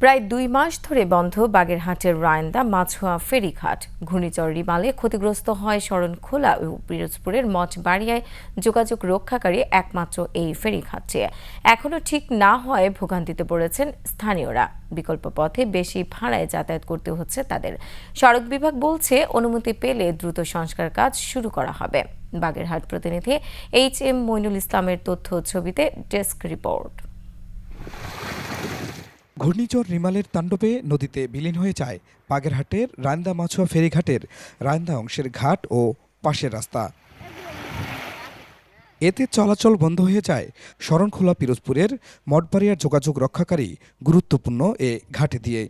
প্রায় দুই মাস ধরে বন্ধ বাগেরহাটের রায়ন্দা মাছুয়া ফেরিঘাট। ঘূর্ণিঝড় রিমালে ক্ষতিগ্রস্ত হয় শরণখোলা ও পিরোজপুরের মঠ বাড়িয়ায় যোগাযোগ রক্ষাকারী একমাত্র এই ফেরিঘাটটি এখনও ঠিক না হয় ভোগান্তিতে পড়েছেন স্থানীয়রা। বিকল্প পথে বেশি ভাড়ায় যাতায়াত করতে হচ্ছে তাদের। সড়ক বিভাগ বলছে অনুমতি পেলে দ্রুত সংস্কার কাজ শুরু করা হবে। বাগেরহাট প্রতিনিধি এইচ এম মইনুল ইসলামের তথ্য ছবিতে ডেস্ক রিপোর্ট। ঘূর্ণিঝড় রিমালের তাণ্ডবে নদীতে বিলীন হয়ে যায় বাগেরহাটের রায়ন্দা মাছুয়া ফেরিঘাটের রায়ন্দা অংশের ঘাট ও পাশের রাস্তা। এতে চলাচল বন্ধ হয়ে যায়। শরণখোলা পিরোজপুরের মঠবাড়িয়ার যোগাযোগ রক্ষাকারী গুরুত্বপূর্ণ এ ঘাটে দিয়ে।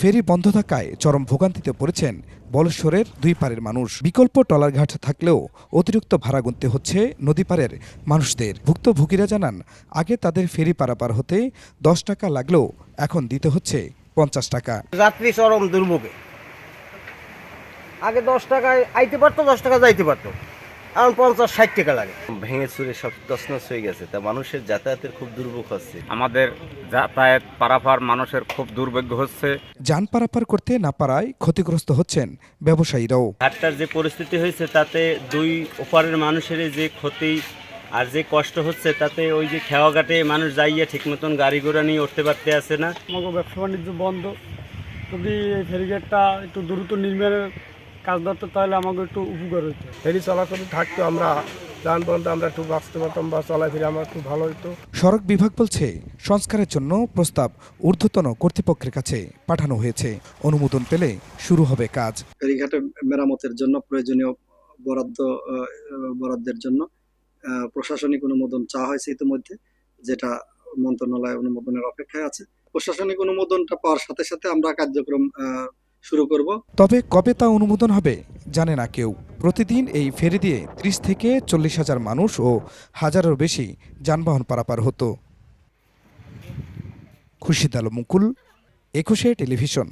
ফেরি বন্ধ থাকায় চরম ভোগান্তিতে পড়েছেন বলেশ্বরের দুই পারের মানুষ। বিকল্প টলার ঘাট থাকলেও অতিরিক্ত ভাড়া গুনতে হচ্ছে নদী পারের মানুষদের। ভুক্তভোগীরা জানান, আগে তাদের ফেরি পারাপার হতে দশ টাকা লাগলেও এখন দিতে হচ্ছে পঞ্চাশ টাকা। যাত্রী চরম দুর্ভোগে। আগে দশ টাকায় আইতে পারতো, দশ টাকা যাইতে পারতো। এখন পঞ্চাশ ষাট টাকা লাগে। ভেঙে চুরে সব তছনছ হয়ে গেছে তা মানুষের যাতায়াতের খুব দুর্ভোগ হচ্ছে। আমাদের যাতায়াত পারাপার মানুষের খুব দুর্ভাগ্য হচ্ছে। যান পারাপার করতে না পারায় ক্ষতিগ্রস্ত হচ্ছেন ব্যবসায়ীরাও। ঘাটটার যে পরিস্থিতি হয়েছে তাতে দুই ওপারের মানুষের যে ক্ষতি আর যে কষ্ট হচ্ছে তাতে ওই যে খেওয়া ঘাটে মানুষ যাইয়ে ঠিক মতন গাড়ি ঘোড়া নিয়ে উঠতে পারতে আসে না। ব্যবসা বাণিজ্য বন্ধ। যদি এই ফেরিগেটটা একটু দ্রুত নির্মাণের কাজ ধরতো তাহলে আমাকে একটু উপকার হতো ফেরি চলাচল থাকতো আমরা যানবাহন আমরা একটু বাঁচতে পারতাম বা চলাফেরি আমার একটু ভালো হতো সড়ক বিভাগ বলছে সংস্কারের জন্য প্রস্তাব ঊর্ধ্বতন কর্তৃপক্ষের কাছে পাঠানো হয়েছে। অনুমোদন পেলে শুরু হবে কাজ। ফেরিঘাটে মেরামতের জন্য প্রয়োজনীয় বরাদ্দ আহ, বরাদ্দের জন্য আহ, প্রশাসনিক অনুমোদন চাওয়া হয়েছে ইতিমধ্যে যেটা মন্ত্রণালয় অনুমোদনের অপেক্ষায় আছে। প্রশাসনিক অনুমোদনটা পাওয়ার সাথে সাথে আমরা কার্যক্রম আহ, শুরু করব। তবে কবে তা অনুমোদন হবে, জানে না কেউ। প্রতিদিন এই ফেরি দিয়ে ত্রিশ থেকে চল্লিশ হাজার মানুষ ও হাজারের বেশি যানবাহন পারাপার হতো। খুশিদাল মুকুল, একুশে টেলিভিশন।